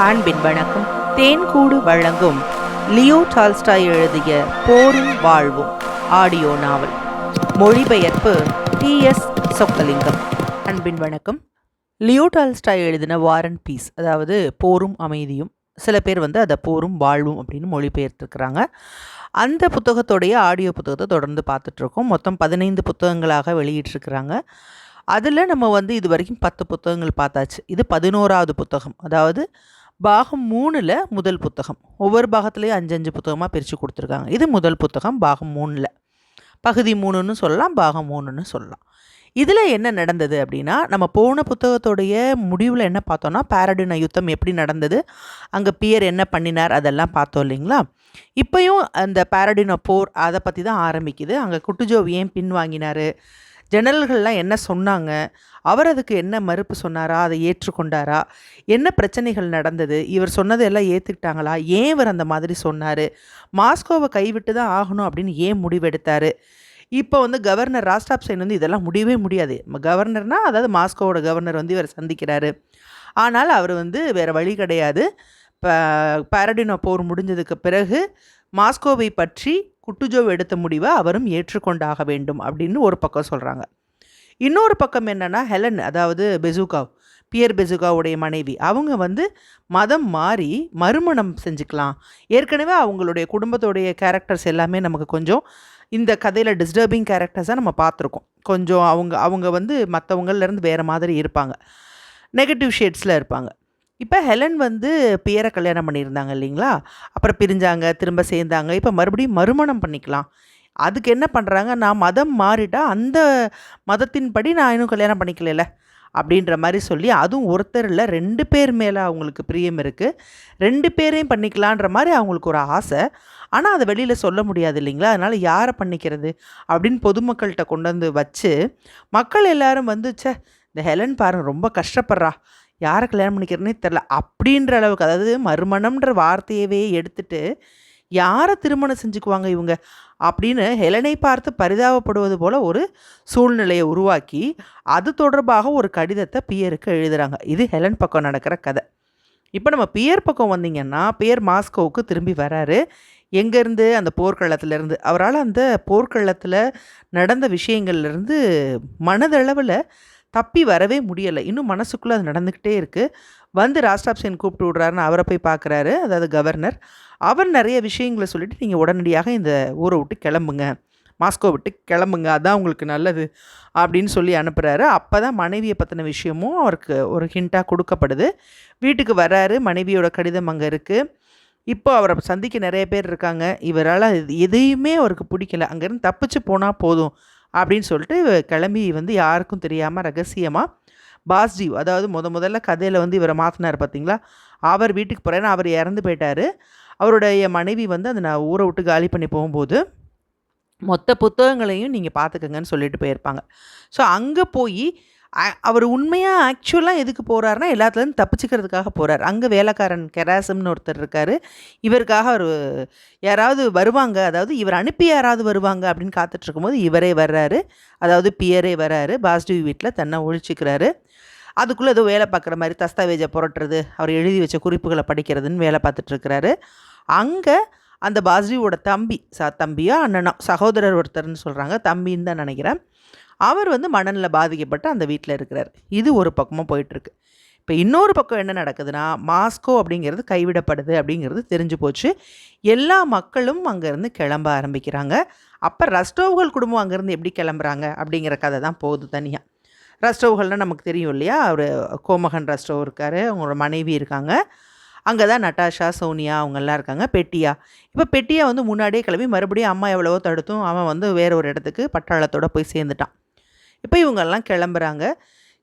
அன்பின் வணக்கம். தேன்கூடு வழங்கும் லியோ டால்ஸ்டாய் எழுதிய போரும் வாழ்வும் ஆடியோ நாவல். மொழிபெயர்ப்பு டி எஸ் சொக்கலிங்கம். அன்பின் வணக்கம். லியோ டால்ஸ்டாய் எழுதின வாரன் பீஸ் அதாவது போரும் அமைதியும் சில பேர் வந்து அதை போரும் வாழ்வும் அப்படின்னு மொழிபெயர்த்துருக்குறாங்க. அந்த புத்தகத்தோடைய ஆடியோ புத்தகத்தை தொடர்ந்து பார்த்துட்ருக்கோம். மொத்தம் பதினைந்து புத்தகங்களாக வெளியிட்டிருக்கிறாங்க. அதில் நம்ம வந்து இது வரைக்கும் பத்து புத்தகங்கள் பார்த்தாச்சு. இது பதினோராவது புத்தகம். அதாவது பாகம் மூணில் முதல் புத்தகம். ஒவ்வொரு பாகத்துலேயும் அஞ்சு அஞ்சு புத்தகமாக பிரித்து கொடுத்துருக்காங்க. இது முதல் புத்தகம் பாகம் மூணில். பகுதி மூணுன்னு சொல்லலாம் பாகம் மூணுன்னு சொல்லலாம். இதில் என்ன நடந்தது அப்படின்னா நம்ம போன புத்தகத்தோடைய முடிவில் என்ன பார்த்தோன்னா பாரடின யுத்தம் எப்படி நடந்தது அங்கே பியர் என்ன பண்ணினார் அதெல்லாம் பார்த்தோம் இல்லைங்களா? இப்போயும் அந்த பாரடின போர் அதை பற்றி தான் ஆரம்பிக்குது. அங்கே குட்டுஜோவி ஏன் பின்வாங்கினார். ஜெனரல்கள்லாம் என்ன சொன்னாங்க? அவர் அதுக்கு என்ன மறுப்பு சொன்னாரா? அதை ஏற்றுக்கொண்டாரா? என்ன பிரச்சனைகள் நடந்தது? இவர் சொன்னதெல்லாம் ஏற்றுக்கிட்டாங்களா ஏன் இவர் அந்த மாதிரி சொன்னார்? மாஸ்கோவை கைவிட்டு தான் ஆகணும் அப்படின்னு ஏன் முடிவெடுத்தார்? இப்போ வந்து கவர்னர் ராஸ்டாப் சைன் வந்து இதெல்லாம் முடியவே முடியாது. கவர்னர்னால் அதாவது மாஸ்கோவோட கவர்னர் வந்து இவர் சந்திக்கிறாரு. ஆனால் அவர் வந்து வேறு வழி கிடையாது. இப்போ பாரடினோ போர் முடிஞ்சதுக்கு பிறகு மாஸ்கோவை பற்றி குட்டுஜோவ் எடுத்த முடிவை அவரும் ஏற்றுக்கொண்டாக வேண்டும் அப்படின்னு ஒரு பக்கம் சொல்கிறாங்க இன்னொரு பக்கம் என்னென்னா ஹெலன் அதாவது பெசுகாவ் பியர் பெசுகாவுடைய மனைவி அவங்க வந்து மதம் மாறி மறுமணம் செஞ்சுக்கலாம். ஏற்கனவே அவங்களுடைய குடும்பத்துடைய கேரக்டர்ஸ் எல்லாமே நமக்கு கொஞ்சம் இந்த கதையில் டிஸ்டர்பிங் கேரக்டர்ஸாக நம்ம பார்த்துருக்கோம். கொஞ்சம் அவங்க அவங்க வந்து மற்றவங்கள்லேருந்து வேறு மாதிரி இருப்பாங்க. நெகட்டிவ் ஷேட்ஸில் இருப்பாங்க. இப்போ ஹெலன் வந்து பியரை கல்யாணம் பண்ணியிருந்தாங்க இல்லைங்களா? அப்புறம் பிரிஞ்சாங்க திரும்ப சேர்ந்தாங்க. இப்போ மறுபடியும் மறுமணம் பண்ணிக்கலாம். அதுக்கு என்ன பண்ணுறாங்க நான் மதம் மாறிட்டால் அந்த மதத்தின்படி நான் இன்னும் கல்யாணம் பண்ணிக்கல அப்படின்ற மாதிரி சொல்லி அதுவும் ஒருத்தர் இல்லை ரெண்டு பேர் மேலே அவங்களுக்கு பிரியம் இருக்குது ரெண்டு பேரையும் பண்ணிக்கலான்ற மாதிரி அவங்களுக்கு ஒரு ஆசை. ஆனால் அதை வெளியில் சொல்ல முடியாது இல்லைங்களா? அதனால் யாரை பண்ணிக்கிறது? அப்படின்னு பொதுமக்கள்கிட்ட கொண்டு வந்து வச்சு மக்கள் எல்லாரும் வந்துச்சே இந்த ஹெலன் பாருங்க ரொம்ப கஷ்டப்படுறா. யாரை கல்யாணம் பண்ணிக்கிறனே தெரில அப்படின்ற அளவுக்கு அதாவது மறுமணம்ன்ற வார்த்தையவே எடுத்துட்டு யாரை திருமணம் செஞ்சுக்குவாங்க இவங்க? அப்படின்னு ஹெலனை பார்த்து பரிதாபப்படுவது போல் ஒரு சூழ்நிலையை உருவாக்கி அது தொடர்பாக ஒரு கடிதத்தை பியருக்கு எழுதுகிறாங்க இது ஹெலன் பக்கம் நடக்கிற கதை. இப்போ நம்ம பியர் பக்கம் வந்தீங்கன்னா பியர் மாஸ்கோவுக்கு திரும்பி வராரு. எங்கேருந்து? அந்த போர்க்களத்துலேருந்து. அவரால் அந்த போர்க்களத்தில் நடந்த விஷயங்கள்லேருந்து மனதளவில் தப்பி வரவே முடியலை. இன்னும் மனசுக்குள்ளே அது நடந்துக்கிட்டே இருக்குது வந்து ராஸ்டாப்சேன் கூப்பிட்டு விட்றாருன்னு அவரை போய் பார்க்குறாரு அதாவது கவர்னர். அவர் நிறைய விஷயங்களை சொல்லிவிட்டு நீங்கள் உடனடியாக இந்த ஊரை விட்டு கிளம்புங்க. மாஸ்கோ விட்டு கிளம்புங்க. அதான் உங்களுக்கு நல்லது அப்படின்னு சொல்லி அனுப்புகிறாரு அப்போ தான் மனைவியை பற்றின விஷயமும் அவருக்கு ஒரு ஹிண்ட்டாக கொடுக்கப்படுது. வீட்டுக்கு வராரு. மனைவியோட கடிதம் அங்கே இருக்குது இப்போ அவரை சந்திக்க நிறைய பேர் இருக்காங்க. இவரால் எதையுமே அவருக்கு பிடிக்கல. அங்கேருந்து தப்பிச்சு போனால் போதும். அப்படின்னு சொல்லிட்டு கிளம்பி வந்து யாருக்கும் தெரியாமல் ரகசியமாக பாஸ்ஜீவ் அதாவது முத முதல்ல கதையில் வந்து இவரை மாற்றினார் பார்த்தீங்களா அவர் வீட்டுக்கு போகிறாரு அவர் இறந்து போயிட்டார். அவருடைய மனைவி வந்து அந்த நான் ஊரை விட்டு காலி பண்ணி போகும்போது மொத்த புத்தகங்களையும் நீங்கள் பார்த்துக்கங்கன்னு சொல்லிட்டு போயிருப்பாங்க. ஸோ அங்கே போய் அவர் உண்மையாக ஆக்சுவலாக எதுக்கு போகிறாருன்னா எல்லாத்துலேருந்து தப்பிச்சுக்கிறதுக்காக போகிறார் அங்கே வேலைக்காரன் கெராசம்னு ஒருத்தர் இருக்கார். இவருக்காக அவர் யாராவது வருவாங்க அதாவது இவர் அனுப்பி யாராவது வருவாங்க அப்படின்னு காத்துட்ருக்கும்போது இவரே வர்றாரு. அதாவது பியரே வர்றாரு. பாஸ்டிவ் வீட்டில் தன்னை ஒழிச்சிக்கிறாரு. அதுக்குள்ளே ஏதோ வேலை பார்க்குற மாதிரி தஸ்தாவேஜை புரட்டுறது அவர் எழுதி வச்ச குறிப்புகளை படிக்கிறதுன்னு வேலை பார்த்துட்ருக்கிறாரு. அங்கே அந்த பாஸ்டிவோட தம்பி ச தம்பியா அண்ணனா சகோதரர் ஒருத்தர்னு சொல்கிறாங்க தம்பின்னு தான் நினைக்கிறேன். அவர் வந்து மணலில் பாதிக்கப்பட்டு அந்த வீட்டில் இருக்கிறார். இது ஒரு பக்கமாக போயிட்டுருக்கு. இப்போ இன்னொரு பக்கம் என்ன நடக்குதுன்னா மாஸ்கோ அப்படிங்கிறது கைவிடப்படுது அப்படிங்கிறது தெரிஞ்சு போச்சு. எல்லா மக்களும் அங்கேருந்து கிளம்ப ஆரம்பிக்கிறாங்க. அப்போ ரஸ்டோவ்கள் குடும்பம் அங்கேருந்து எப்படி கிளம்புறாங்க அப்படிங்கிற கதை தான் போகுது தனியாக ரஸ்டோவ்கள்னால் நமக்கு தெரியும் இல்லையா? அவர் கோமகன் ரஸ்டோவ் இருக்கார் அவங்களோட மனைவி இருக்காங்க. அங்கே தான் நட்டாஷா சோனியா அவங்கெல்லாம் இருக்காங்க. பெட்டியா. இப்போ பெட்டியா வந்து முன்னாடியே கிளம்பி மறுபடியும் அம்மா எவ்வளவோ தடுத்தும். அவன் வந்து வேற ஒரு இடத்துக்கு பட்டாளத்தோடு போய் சேர்ந்துட்டான். இப்போ இவங்கெல்லாம் கிளம்புறாங்க.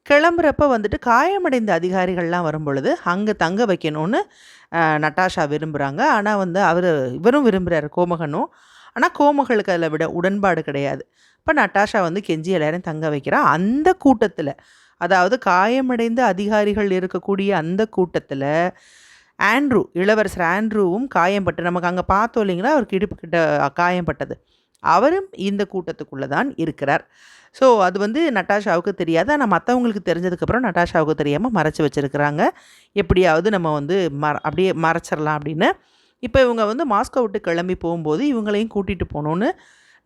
கிளம்புறப்ப வந்துட்டு காயமடைந்த அதிகாரிகள்லாம் வரும் பொழுது அங்கே தங்க வைக்கணும்னு நட்டாஷா விரும்புகிறாங்க ஆனால் வந்து அவர் இவரும் விரும்புகிறார் கோமகனும். ஆனால் கோமகளுக்கு அதில் விட உடன்பாடு கிடையாது. இப்போ நட்டாஷா வந்து கெஞ்சி எல்லாரையும் தங்க வைக்கிறா. அந்த கூட்டத்தில் அதாவது காயமடைந்த அதிகாரிகள் இருக்கக்கூடிய அந்த கூட்டத்தில் ஆண்ட்ரூ இளவரசர் ஆண்ட்ரூவும் காயம்பட்டு நமக்கு அங்கே பார்த்தோம் இல்லைங்களா? அவருக்கு இடுப்பு கிட்ட காயம்பட்டது. அவரும் இந்த கூட்டத்துக்குள்ளே தான் இருக்கிறார். ஸோ அது வந்து நட்டாஷாவுக்கு தெரியாது. ஆனால் மற்றவங்களுக்கு தெரிஞ்சதுக்கப்புறம் நட்டாஷாவுக்கு தெரியாமல் மறைச்சி வச்சுருக்கிறாங்க. எப்படியாவது நம்ம வந்து மற அப்படியே மறைச்சிடலாம் அப்படின்னு. இப்போ இவங்க வந்து மாஸ்கோ விட்டு கிளம்பி போகும்போது இவங்களையும் கூட்டிகிட்டு போகணுன்னு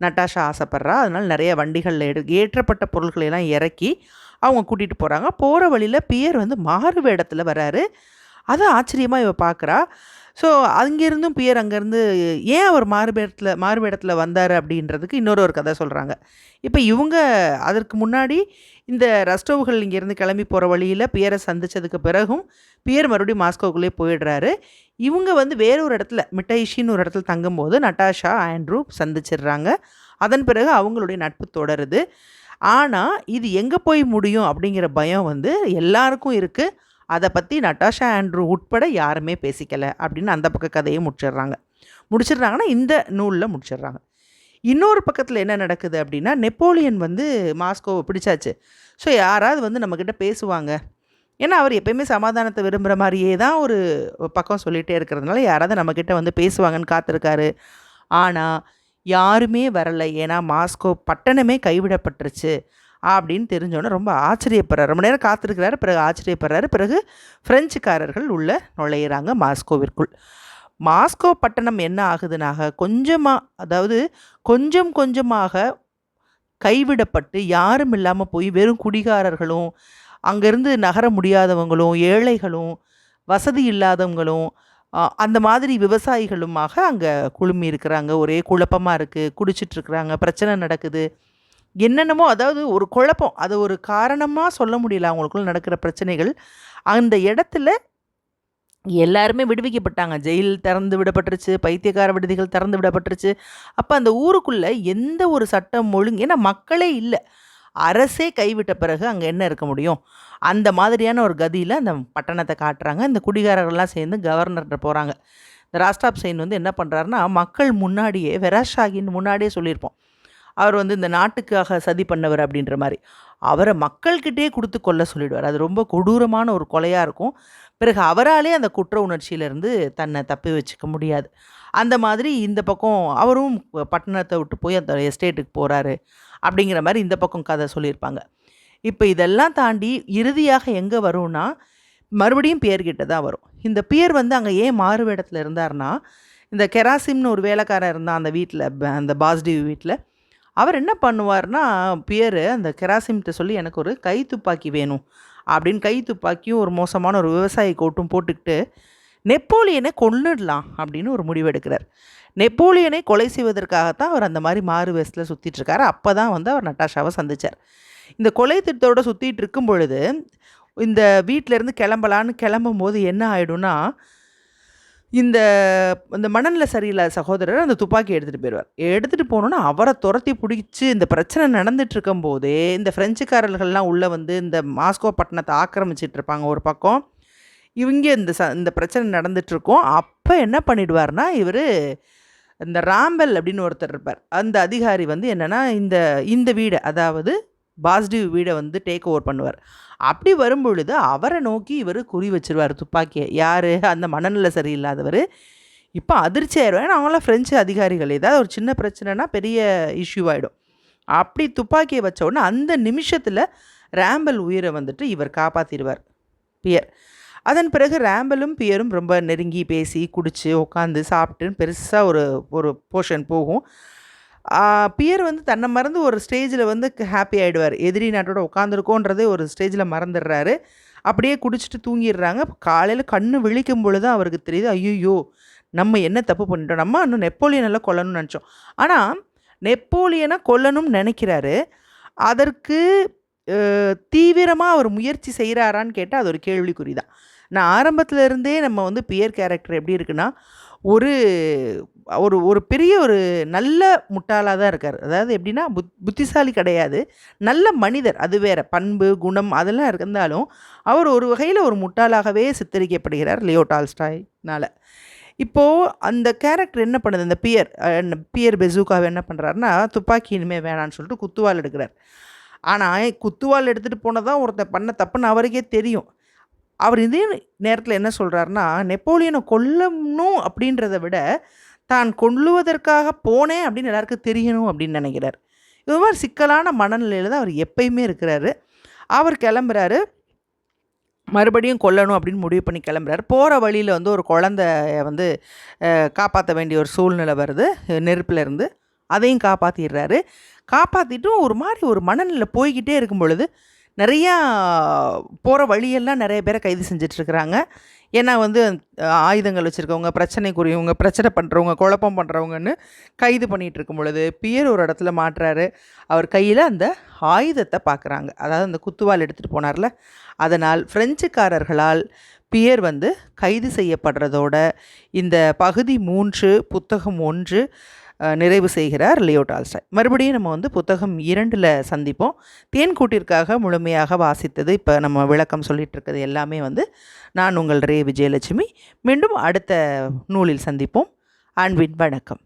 நட்டாஷா ஆசைப்பட்றா. அதனால் நிறைய வண்டிகளில் எடு ஏற்றப்பட்ட பொருட்களையெல்லாம் இறக்கி அவங்க கூட்டிகிட்டு போகிறாங்க போகிற வழியில் பியர் வந்து மாறு வேடத்தில் வராரு. அதை ஆச்சரியமாக இவ பார்க்குறா ஸோ அங்கேருந்தும் பியர் அங்கேருந்து ஏன் அவர் மாறுபேடத்தில் மாறுபேடத்தில் வந்தார் அப்படின்றதுக்கு இன்னொரு ஒரு கதை சொல்கிறாங்க இப்போ இவங்க அதற்கு முன்னாடி இந்த ரஸ்டோவுகள் இங்கேருந்து கிளம்பி போகிற வழியில் பியரை சந்தித்ததுக்கு பிறகும் பியர் மறுபடியும் மாஸ்கோவுக்குள்ளே போயிடுறாரு. இவங்க வந்து வேற ஒரு இடத்துல மிட்டைஷின்னு ஒரு இடத்துல தங்கும்போது நட்டாஷா ஆண்ட்ரூ சந்திச்சிடுறாங்க. அதன் பிறகு அவங்களுடைய நட்பு தொடருது. ஆனால் இது எங்கே போய் முடியும் அப்படிங்கிற பயம் வந்து எல்லாருக்கும் இருக்குது அதை பற்றி நட்டாஷா ஆண்ட்ரூ உட்பட யாருமே பேசிக்கலை அப்படின்னு அந்த பக்க கதையை முடிச்சிடுறாங்க. முடிச்சிடுறாங்கன்னா இந்த நூலில் முடிச்சிடுறாங்க. இன்னொரு பக்கத்தில் என்ன நடக்குது அப்படின்னா நெப்போலியன் வந்து மாஸ்கோவை பிடிச்சாச்சு. ஸோ யாராவது வந்து நம்மக்கிட்ட பேசுவாங்க. ஏன்னா அவர் எப்பயுமே சமாதானத்தை விரும்புகிற மாதிரியே தான் ஒரு பக்கம் சொல்லிகிட்டே இருக்கிறதுனால யாராவது நம்மக்கிட்ட வந்து பேசுவாங்கன்னு காத்திருக்காரு. ஆனால் யாருமே வரலை. ஏன்னா மாஸ்கோ பட்டணமே கைவிடப்பட்டுருச்சு. அப்படின்னு தெரிஞ்சோன்னே ரொம்ப ஆச்சரியப்படுறார். ரொம்ப நேரம் காத்திருக்கிறாரு பிறகு ஆச்சரியப்படுறாரு. பிறகு ஃப்ரெஞ்சுக்காரர்கள் உள்ள நுழையிறாங்க மாஸ்கோவிற்குள். மாஸ்கோ பட்டணம் என்ன ஆகுதுனாக கொஞ்சமாக அதாவது கொஞ்சம் கொஞ்சமாக கைவிடப்பட்டு யாரும் இல்லாமல் போய் வெறும் குடிகாரர்களும் அங்கேருந்து நகர முடியாதவங்களும் ஏழைகளும் வசதி இல்லாதவங்களும் அந்த மாதிரி விவசாயிகளுமாக அங்கே குழுமி இருக்கிறாங்க ஒரே குழப்பமாக இருக்குது குடிச்சிட்ருக்குறாங்க பிரச்சனை நடக்குது. என்னென்னமோ அதாவது ஒரு குழப்பம். அதை ஒரு காரணமாக சொல்ல முடியல அவங்களுக்குள்ள நடக்கிற பிரச்சனைகள். அந்த இடத்துல எல்லாருமே விடுவிக்கப்பட்டாங்க. ஜெயில் திறந்து விடப்பட்டுருச்சு. பைத்தியக்கார விடுதிகள் திறந்து விடப்பட்டுருச்சு. அப்போ அந்த ஊருக்குள்ளே எந்த ஒரு சட்டம் ஒழுங்கு ஏன்னா மக்களே இல்லை. அரசே கைவிட்ட பிறகு அங்கே என்ன இருக்க முடியும்? அந்த மாதிரியான ஒரு கதியில் அந்த பட்டணத்தை காட்டுறாங்க. இந்த குடிகாரர்கள்லாம் சேர்ந்து கவர்னர்கிட்ட போகிறாங்க இந்த ராஸ்டாப் சைன் வந்து என்ன பண்ணுறாருன்னா மக்கள் முன்னாடியே வெராஷாகின்னு முன்னாடியே சொல்லியிருப்போம். அவர் வந்து இந்த நாட்டுக்காக சதி பண்ணவர் அப்படின்ற மாதிரி. அவரை மக்கள்கிட்டே கொடுத்து கொல்ல சொல்லிடுவார். அது ரொம்ப கொடூரமான ஒரு கொலையாக இருக்கும். பிறகு அவராலே அந்த குற்ற உணர்ச்சியிலேருந்து தன்னை தப்பி வச்சுக்க முடியாது. அந்த மாதிரி இந்த பக்கம் அவரும் பட்டணத்தை விட்டு போய் அந்த எஸ்டேட்டுக்கு போகிறாரு அப்படிங்கிற மாதிரி இந்த பக்கம் கதை சொல்லியிருப்பாங்க. இப்போ இதெல்லாம் தாண்டி இறுதியாக எங்கே வரும்னா மறுபடியும் பியர்கிட்ட தான் வரும். இந்த பியர் வந்து அங்கே ஏன் மாறு இடத்துல இருந்தார்னா இந்த கெராசிம்னு ஒரு வேலைக்காரன் இருந்தான் அந்த வீட்டில் அந்த பாஸ்டிவ் வீட்டில் அவர் என்ன பண்ணுவார்னா பேர் அந்த கெராசிம்கிட்ட சொல்லி எனக்கு ஒரு கை துப்பாக்கி வேணும். அப்படின்னு கை துப்பாக்கியும் ஒரு மோசமான ஒரு விவசாயி கோட்டும் போட்டுக்கிட்டு நெப்போலியனை கொன்னுடலாம் அப்படின்னு ஒரு முடிவு எடுக்கிறார். நெப்போலியனை கொலை செய்வதற்காகத்தான் அவர் அந்த மாதிரி மாறு வேஸ்ட்டில் சுற்றிட்டுருக்காரு அப்போ தான் வந்து அவர் நட்டாஷாவை சந்தித்தார் இந்த கொலை திட்டத்தோடு சுற்றிட்டு இருக்கும் பொழுது இந்த வீட்டிலேருந்து கிளம்பலான்னு கிளம்பும் போது என்ன ஆகிடும்னா இந்த இந்த மணலில் சரியில்லாத சகோதரர் அந்த துப்பாக்கி எடுத்துகிட்டு போயிடுவார் எடுத்துகிட்டு போனோன்னா அவரை துரத்தி பிடிச்சி இந்த பிரச்சனை நடந்துட்டு இருக்கும்போதே இந்த ஃப்ரெஞ்சுக்காரர்கள்லாம் உள்ளே வந்து இந்த மாஸ்கோ பட்டணத்தை ஆக்கிரமிச்சிட்டு இருப்பாங்க ஒரு பக்கம். இவங்க இந்த ச இந்த பிரச்சனை நடந்துட்டுருக்கோம். அப்போ என்ன பண்ணிடுவார்னா இவர் இந்த ராம்பல் அப்படின்னு ஒருத்தர் இருப்பார். அந்த அதிகாரி வந்து என்னென்னா இந்த இந்த வீடை அதாவது பாசிட்டிவ் வீடை வந்து டேக் ஓவர் பண்ணுவார். அப்படி வரும்பொழுது அவரை நோக்கி இவர் குறி வச்சிருவார் துப்பாக்கியை. யார்? அந்த மனநிலை சரியில்லாதவர். இப்போ அதிர்ச்சி ஆயிடுவார் ஏன்னா அவங்களாம் ஃப்ரெஞ்சு அதிகாரிகள். ஏதாவது ஒரு சின்ன பிரச்சனைனா பெரிய இஷ்யூ ஆகிடும் அப்படி துப்பாக்கியை வச்ச உடனே அந்த நிமிஷத்தில் ரேம்பல் உயிரை வந்துட்டு இவர் காப்பாற்றிடுவார் பியர். அதன் பிறகு ரேம்பலும் பியரும் ரொம்ப நெருங்கி பேசி குடித்து உட்காந்து சாப்பிட்டுன்னு பெருசாக ஒரு ஒரு போர்ஷன் போகும். பியர் வந்து தன்னை மறந்து ஒரு ஸ்டேஜில் வந்து ஹாப்பி ஆகிடுவார் எதிரி நாட்டோட உட்காந்துருக்கோன்றதே ஒரு ஸ்டேஜில் மறந்துடுறாரு. அப்படியே குடிச்சிட்டு தூங்கிடுறாங்க. காலையில் கண்ணு விழிக்கும் பொழுது அவருக்கு தெரியுது ஐயோ நம்ம என்ன தப்பு பண்ணிட்டோம்? நம்ம இன்னும் நெப்போலியனெல்லாம் கொல்லணும்னு நினச்சோம். ஆனால் நெப்போலியனை கொல்லணும்னு நினைக்கிறாரு. அதற்கு தீவிரமாக அவர் முயற்சி செய்கிறாரான்னு கேட்டால் அது ஒரு கேள்விக்குறி தான். நான் ஆரம்பத்தில் இருந்தே நம்ம வந்து பியர் கேரக்டர் எப்படி இருக்குன்னா ஒரு ஒரு ஒரு பெரிய ஒரு நல்ல முட்டாளாக தான் இருக்கார். அதாவது எப்படின்னா புத் புத்திசாலி கிடையாது. நல்ல மனிதர் அது வேறு. பண்பு குணம் அதெல்லாம் இருந்தாலும் அவர் ஒரு வகையில் ஒரு முட்டாளாகவே சித்தரிக்கப்படுகிறார் லியோ டால்ஸ்டாய்னால். இப்போது அந்த கேரக்டர் என்ன பண்ணுது? இந்த பியர் பியர் பெசூக்காவை என்ன பண்ணுறாருன்னா துப்பாக்கி இனிமேல் வேணான்னு சொல்லிட்டு குத்துவால் எடுக்கிறார். ஆனால் குத்துவால் எடுத்துகிட்டு போனதான் தான் ஒருத்தர் பண்ண தப்புன்னு அவருக்கே தெரியும். அவர் இதே நேரத்தில் என்ன சொல்கிறாருன்னா நெப்போலியனை கொல்லணும் அப்படின்றத விட தான் கொள்ளுவதற்காக போனேன் அப்படின்னு எல்லாருக்கும் தெரியணும் அப்படின்னு நினைக்கிறார். இது மாதிரி சிக்கலான மனநிலையில் தான் அவர் எப்பயுமே இருக்கிறாரு. அவர் கிளம்புறாரு. மறுபடியும் கொல்லணும் அப்படின்னு முடிவு பண்ணி கிளம்புறாரு. போகிற வழியில் வந்து ஒரு குழந்தைய வந்து காப்பாற்ற வேண்டிய ஒரு சூழ்நிலை வருது நெருப்பிலேருந்து அதையும் காப்பாற்றிடுறாரு காப்பாற்றிட்டும் ஒரு மாதிரி ஒரு மனநிலை போய்கிட்டே இருக்கும் பொழுது நிறையா போகிற வழியெல்லாம் நிறைய பேரை கைது செஞ்சிட்ருக்குறாங்க. ஏன்னா வந்து ஆயுதங்கள் வச்சுருக்கவங்க பிரச்சனைக்குரியவங்க பிரச்சனை பண்ணுறவங்க குழப்பம் பண்ணுறவங்கன்னு கைது பண்ணிகிட்டு இருக்கும் பொழுது பியர் ஒரு இடத்துல மாட்டுறாரு. அவர் கையில் அந்த ஆயுதத்தை பார்க்குறாங்க அதாவது அந்த குத்துவால் எடுத்துகிட்டு போனார்ல. அதனால் ஃப்ரெஞ்சுக்காரர்களால் பியர் வந்து கைது செய்யப்படுறதோட இந்த பகுதி மூன்று புத்தகம் ஒன்று நிறைவு செய்கிறார் லியோ டால்ஸ்டாய். மறுபடியும் நம்ம வந்து புத்தகம் இரண்டில் சந்திப்போம். தேன்கூட்டிற்காக முழுமையாக வாசித்தது இப்போ நம்ம விளக்கம் சொல்லிட்டு இருக்கிறது எல்லாமே வந்து நான் உங்கள் ரே. விஜயலட்சுமி. மீண்டும் அடுத்த நூலில் சந்திப்போம். அன்பின் வணக்கம்.